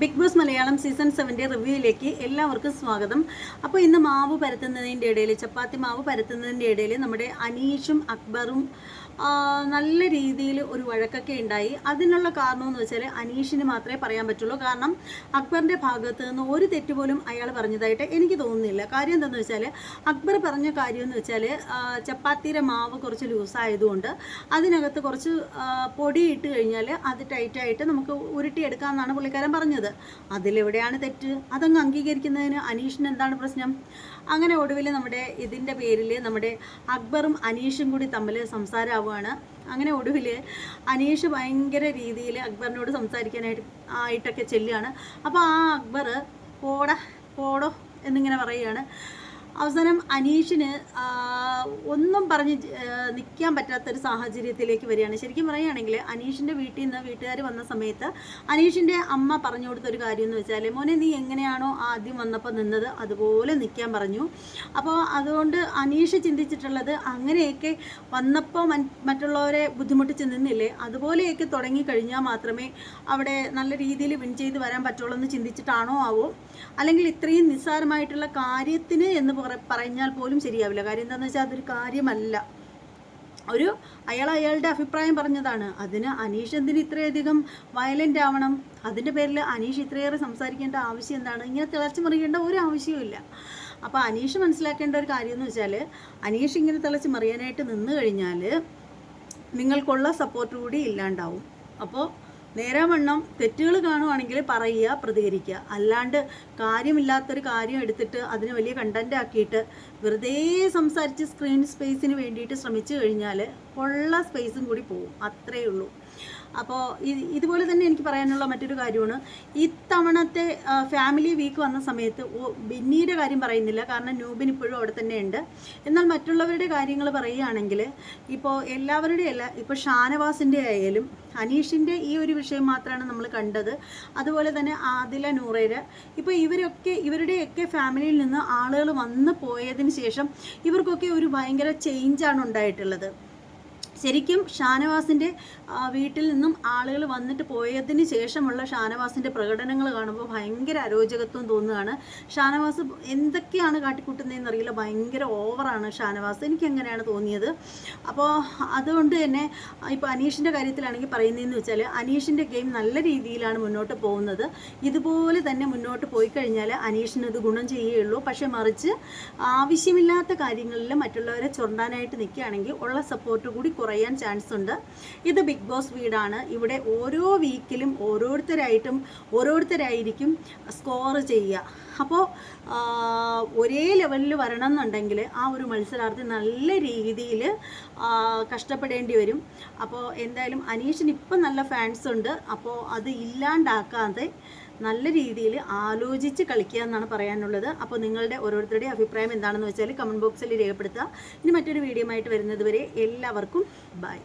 Big Boss Malayalam season സെവന്റെ റിവ്യൂയിലേക്ക് എല്ലാവർക്കും സ്വാഗതം. അപ്പോൾ ഇന്ന് മാവ് പരത്തുന്നതിന്റെ ഇടയിൽ ചപ്പാത്തി മാവ് പരത്തുന്നതിന്റെ ഇടയിൽ നമ്മുടെ അനീഷും അക്ബറും നല്ല രീതിയിൽ ഒരു വഴക്കൊക്കെ ഉണ്ടായി. അതിനുള്ള കാരണം എന്ന് വെച്ചാൽ അനീഷിന് മാത്രമേ പറയാൻ പറ്റുള്ളൂ. കാരണം അക്ബറിന്റെ ഭാഗത്ത് നിന്ന് ഒരു തെറ്റുപോലും അയാൾ പറഞ്ഞതായിട്ട് എനിക്ക് തോന്നുന്നില്ല. കാര്യം എന്താണെന്ന് വെച്ചാൽ അക്ബർ പറഞ്ഞ കാര്യം എന്ന് വെച്ചാൽ ചപ്പാത്തിയുടെ മാവ് കുറച്ച് ലൂസായതുകൊണ്ട് അതിനകത്ത് കുറച്ച് പൊടി ഇട്ട് കഴിഞ്ഞാൽ അത് ടൈറ്റായിട്ട് നമുക്ക് ഉരുട്ടിയെടുക്കാമെന്നാണ് പുള്ളിക്കാരൻ പറഞ്ഞത്. അതിലെവിടെയാണ് തെറ്റ്? അതങ്ങ് അംഗീകരിക്കുന്നതിന് അനീഷിന് എന്താണ് പ്രശ്നം? അങ്ങനെ ഒടുവിൽ നമ്മുടെ ഇതിന്റെ പേരിൽ നമ്മുടെ അക്ബറും അനീഷും കൂടി തമ്മിൽ സംസാരമാവുകയാണ്. അങ്ങനെ ഒടുവിൽ അനീഷ് ഭയങ്കര രീതിയിൽ അക്ബറിനോട് സംസാരിക്കാനായിട്ട് ആയിട്ടൊക്കെ ചെല്ലുകയാണ്. അപ്പോൾ ആ അക്ബർ പോട പോടോ എന്നിങ്ങനെ പറയുകയാണ്. അവസാനം അനീഷിന് ഒന്നും പറഞ്ഞ് നിൽക്കാൻ പറ്റാത്ത പറ്റാത്തൊരു സാഹചര്യത്തിലേക്ക് വരികയാണ്. ശരിക്കും പറയുകയാണെങ്കിൽ അനീഷിന്റെ വീട്ടിൽ നിന്ന് വീട്ടുകാർ വന്ന സമയത്ത് അനീഷിന്റെ അമ്മ പറഞ്ഞു കൊടുത്തൊരു കാര്യം എന്ന് വെച്ചാൽ മോനെ നീ എങ്ങനെയാണോ ആദ്യം വന്നപ്പോൾ നിന്നത് അതുപോലെ നിൽക്കാൻ പറഞ്ഞു. അപ്പോൾ അതുകൊണ്ട് അനീഷ് ചിന്തിച്ചിട്ടുള്ളത് അങ്ങനെയൊക്കെ വന്നപ്പോൾ മറ്റുള്ളവരെ ബുദ്ധിമുട്ടിച്ച് നിന്നില്ലേ? അതുപോലെയൊക്കെ തുടങ്ങിക്കഴിഞ്ഞാൽ മാത്രമേ അവിടെ നല്ല രീതിയിൽ വിൻ ചെയ്ത് വരാൻ പറ്റുള്ളൂ എന്ന് ചിന്തിച്ചിട്ടാണോ ആവോ? അല്ലെങ്കിൽ ഇത്രയും നിസ്സാരമായിട്ടുള്ള കാര്യത്തിന് എന്ന് പറഞ്ഞാൽ പോലും ശരിയാവില്ല. കാര്യം എന്താണെന്ന് വെച്ചാൽ അതൊരു കാര്യമല്ല. ഒരു അയാൾ അയാളുടെ അഭിപ്രായം പറഞ്ഞതാണ്. അതിന് അനീഷ് എന്തിന് ഇത്രയധികം വയലന്റ് ആവണം? അതിന്റെ പേരിൽ അനീഷ് ഇത്രയേറെ സംസാരിക്കേണ്ട ആവശ്യം എന്താണ്? ഇങ്ങനെ തിളച്ചു മറിയേണ്ട ഒരു ആവശ്യവുമില്ല അപ്പോൾ അനീഷ് മനസ്സിലാക്കേണ്ട ഒരു കാര്യം എന്ന് വെച്ചാൽ അനീഷ് ഇങ്ങനെ തിളച്ച് മറിയാനായിട്ട് നിന്ന് കഴിഞ്ഞാൽ നിങ്ങൾക്കുള്ള സപ്പോർട്ട് കൂടി ഇല്ലാണ്ടാവും. അപ്പോൾ നേരാവണ്ണം തെറ്റുകൾ കാണുവാണെങ്കിൽ പറയുക പ്രതികരിക്കുക. അല്ലാണ്ട് കാര്യമില്ലാത്തൊരു കാര്യം എടുത്തിട്ട് അതിന് വലിയ കണ്ടന്റ് ആക്കിയിട്ട് വെറുതെ സംസാരിച്ച് സ്ക്രീൻ സ്പേസിന് വേണ്ടിയിട്ട് ശ്രമിച്ചു കഴിഞ്ഞാൽ ഉള്ള സ്പേസും കൂടി പോകും അത്രയേ ഉള്ളൂ. അപ്പോൾ ഇതുപോലെ തന്നെ എനിക്ക് പറയാനുള്ള മറ്റൊരു കാര്യമാണ്. ഇത്തവണത്തെ ഫാമിലി വീക്ക് വന്ന സമയത്ത് ബെന്നിയുടെ കാര്യം പറയുന്നില്ല. കാരണം നൂബിൻ ഇപ്പോഴും അവിടെ തന്നെ ഉണ്ട് എന്നാൽ മറ്റുള്ളവരുടെ കാര്യങ്ങൾ പറയുകയാണെങ്കിൽ ഇപ്പോൾ എല്ലാവരുടെയും അല്ല ഇപ്പോൾ ഷാനവാസിന്റെ ആയാലും അനീഷിന്റെ ഈ ഒരു വിഷയം മാത്രമാണ് നമ്മൾ കണ്ടത്. അതുപോലെ തന്നെ ആദില നൂറേര്. ഇപ്പോൾ ഇവരൊക്കെ ഇവരുടെയൊക്കെ ഫാമിലിയിൽ നിന്ന് ആളുകൾ വന്നു പോയതിന് ശേഷം ഇവർക്കൊക്കെ ഒരു ഭയങ്കര ചേഞ്ചാണ് ഉണ്ടായിട്ടുള്ളത്. ശരിക്കും ഷാനവാസിന്റെ വീട്ടിൽ നിന്നും ആളുകൾ വന്നിട്ട് പോയതിന് ശേഷമുള്ള ഷാനവാസിന്റെ പ്രകടനങ്ങൾ കാണുമ്പോൾ ഭയങ്കര അരോചകത്വം തോന്നുകയാണ്. ഷാനവാസ് എന്തൊക്കെയാണ് കാട്ടിക്കൂട്ടുന്നതെന്ന് അറിയില്ല. ഭയങ്കര ഓവറാണ് ഷാനവാസ്. എനിക്ക് അങ്ങനെയാണ് തോന്നിയത്? അപ്പോൾ അതുകൊണ്ട് തന്നെ ഇപ്പോൾ അനീഷിന്റെ കാര്യത്തിലാണെങ്കിൽ പറയുന്നതെന്ന് വെച്ചാൽ അനീഷിന്റെ ഗെയിം നല്ല രീതിയിലാണ് മുന്നോട്ട് പോകുന്നത്. ഇതുപോലെ തന്നെ മുന്നോട്ട് പോയി കഴിഞ്ഞാൽ അനീഷിന് ഇത് ഗുണം ചെയ്യുകയുള്ളൂ. പക്ഷേ മറിച്ച് ആവശ്യമില്ലാത്ത കാര്യങ്ങളിൽ മറ്റുള്ളവരെ ചുരണ്ടാനായിട്ട് നിൽക്കുകയാണെങ്കിൽ ഉള്ള സപ്പോർട്ട് കൂടി കുറയാൻ ചാൻസ് ഉണ്ട്. ഇത് ബിഗ് ബോസ് വീടാണ്. ഇവിടെ ഓരോ വീക്കിലും ഓരോരുത്തരായിട്ടും ഓരോരുത്തരായിരിക്കും സ്കോർ ചെയ്യുക. അപ്പോൾ ഒരേ ലെവലിൽ വരണം എന്നുണ്ടെങ്കിൽ ആ ഒരു മത്സരാർത്ഥി നല്ല രീതിയിൽ കഷ്ടപ്പെടേണ്ടി വരും. അപ്പോൾ എന്തായാലും അനീഷിന് ഇപ്പം നല്ല ഫാൻസ് ഉണ്ട്. അപ്പോൾ അത് ഇല്ലാണ്ടാക്കാതെ നല്ല രീതിയിൽ ആലോചിച്ച് കളിക്കുക എന്നാണ് പറയാനുള്ളത്. അപ്പോൾ നിങ്ങളുടെ ഓരോരുത്തരുടെയും അഭിപ്രായം എന്താണെന്ന് വെച്ചാൽ കമന്റ് ബോക്സിൽ രേഖപ്പെടുത്തുക. ഇനി മറ്റൊരു വീഡിയോ ആയിട്ട് വരുന്നത് വരെ എല്ലാവർക്കും ബൈ